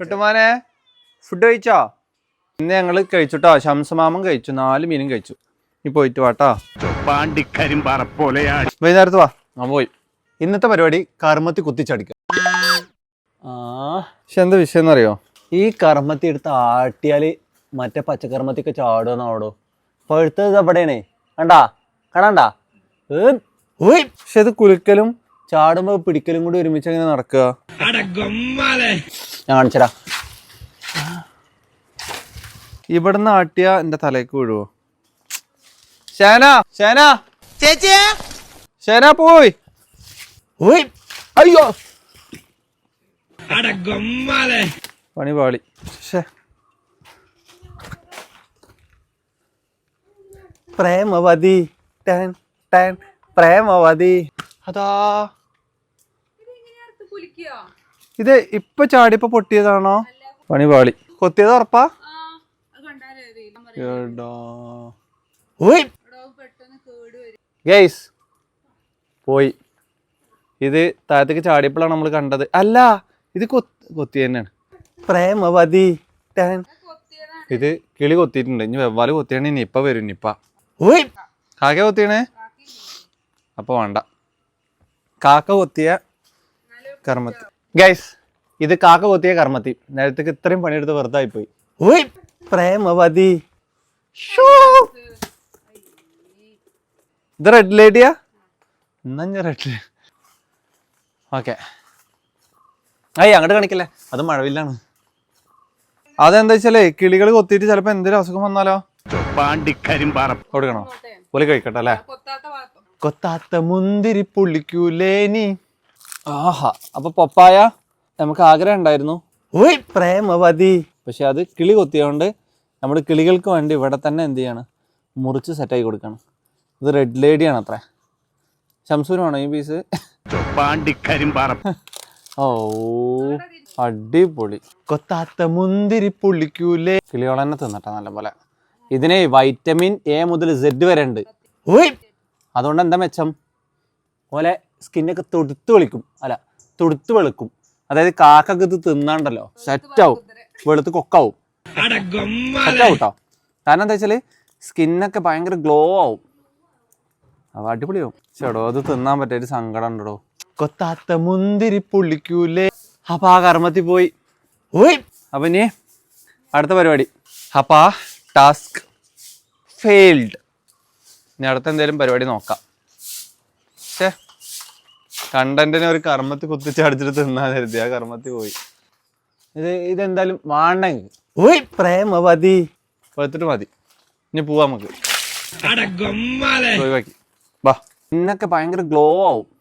ട്ടുമാനെ food കഴിച്ചോ? ഇന്ന് ഞങ്ങൾ കഴിച്ചുട്ടോ. ശംസമാമം കഴിച്ചു. നാല് മീനും കഴിച്ചു. നീ പോയിട്ട് വാട്ടാ വൈകുന്നേരത്ത് വാ. ഞാൻ പോയി. ഇന്നത്തെ പരിപാടി കർമ്മത്തി കുത്തിച്ചടിക്കുക ആ. പക്ഷെ എന്താ വിഷയം എന്നറിയോ ഈ കർമ്മത്തി എടുത്ത് ആട്ടിയാൽ മറ്റേ പച്ചക്കർമ്മത്തിക്ക് ചാടുമെന്ന് ആവടോ പഴുത്തത് എവിടെയാണേ കണ്ടാ? കാണാണ്ടാ. പക്ഷെ ഇത് കുലുക്കലും ചാടുമ്പോ പിടിക്കലും കൂടി ഒരുമിച്ച് എങ്ങനെ നടക്കുക? ഞാൻ കാണിച്ചരാ ഇവിടുന്ന് ആട്ടിയ എന്റെ തലേക്ക് വീഴുവോ? ഷേന ഷേന. ചേച്ചിയാ? ഷേന പോയി. അയ്യോ. പണി പാളി. പ്രേമവതി. ടാൻ ടാൻ പ്രേമവതി. അതാ. ഇത് ഇപ്പൊ ചാടിയപ്പോ പൊട്ടിയതാണോ? പണി പാളി. കൊത്തിയത് ഉറപ്പാ? ഗൈസ് പോയി. ഇത് താഴത്തേക്ക് ചാടിയപ്പോഴാണ് നമ്മൾ കണ്ടത്. അല്ല ഇത് കൊത്തി തന്നെയാണ്. പ്രേമവതി. ടാൻ ഇത് കിളി കൊത്തിയിട്ടുണ്ട്. ഇനി വെവ്വാൽ കൊത്തിയാണ് ഇനി ഇപ്പൊ വരും ഇനിപ്പ കാക്ക കൊത്തിയണേ? അപ്പൊ വേണ്ട. കാക്ക കൊത്തിയ കർമ്മത്തി ഗൈസ് ഇത് കാക്ക കൊത്തിയ കർമ്മത്തി. നേരത്തേക്ക് ഇത്രയും പണിയെടുത്ത് വെറുതായി പോയി പ്രേമവതി. ഷോ. ഇത് റെഡ് ലൈറ്റിയാ എന്നാ ഞാൻ റെഡ് ഓക്കെ അയ്യ അങ്ങോട്ട് കാണിക്കല്ലേ? അത് മഴവില്ലാണ്. അതെന്താ വെച്ചാലേ കിളികൾ കൊത്തിയിട്ട് ചിലപ്പോ എന്തെങ്കിലും അസുഖം വന്നാലോ? കൊടുക്കണോ? പോലെ കഴിക്കട്ടെ അല്ലേ? കൊത്താത്ത മുന്തിരി പുള്ളിക്കൂലേനി ആഹാ അപ്പൊ പപ്പായ നമുക്ക് ആഗ്രഹം ഉണ്ടായിരുന്നു. പ്രേമവതി. പക്ഷെ അത് കിളി കൊത്തിയതുകൊണ്ട് നമ്മൾ കിളികൾക്ക് വേണ്ടി ഇവിടെ തന്നെ എന്ത് ചെയ്യാണ്? മുറിച്ച് സെറ്റാക്കി കൊടുക്കണം. ഇത് റെഡ് ലേഡിയാണ് അത്ര. ശംസൂരാണോ ഈ പീസ് ഓ അടിപൊളി. കൊത്താത്ത മുന്തിരി പുളിക്കൂലേ കിളികളെ തന്നെ തിന്നട്ടെ നല്ലപോലെ. ഇതിന് വൈറ്റമിൻ എ മുതൽ സെഡ് വരെ ഉണ്ട്. അതുകൊണ്ട് എന്താ മെച്ചം? പോലെ സ്കിന്നൊക്കെ തൊടുത്ത് വെളിക്കും. അല്ല തൊടുത്ത് വെളുക്കും. അതായത് കാക്കൊക്കെ ഇത് തിന്നാണ്ടല്ലോ. സെറ്റാവും. വെളുത്ത് കൊക്കാവും. സെറ്റാവും കേട്ടോ കാരണം എന്താ വെച്ചാൽ സ്കിന്നൊക്കെ ഭയങ്കര ഗ്ലോ ആവും. അവ അടിപൊളിയാവും. ചേടോ അത് തിന്നാൻ പറ്റിയ ഒരു സങ്കടം ഉണ്ടോ കൊത്താത്ത മുന്തിരി പുള്ളിക്കൂലേ അപ്പൊ ആ കർമ്മത്തിൽ പോയി. അപ്പൊ ഇനി അടുത്ത പരിപാടി. അപ്പൊ ആ ടാസ്ക് ഫെയിൽഡ്. ഇനി അടുത്ത എന്തെങ്കിലും പരിപാടി നോക്കാം. കണ്ടന്റിനെ ഒരു കർമ്മത്തിൽ കുത്തിച്ചടിച്ചിട്ട് തിന്നാൻ കരുതി. ആ കർമ്മത്തിൽ പോയി. ഇത് ഇതെന്തായാലും വേണ്ടെങ്കിൽ ഓയ് പ്രേമവതി. പോയിട്ട് മതി. ഇനി പോവാ നമുക്ക്. ഒഴിവാക്കി. ബാ. ഇന്നൊക്കെ ഭയങ്കര ഗ്ലോ ആവും.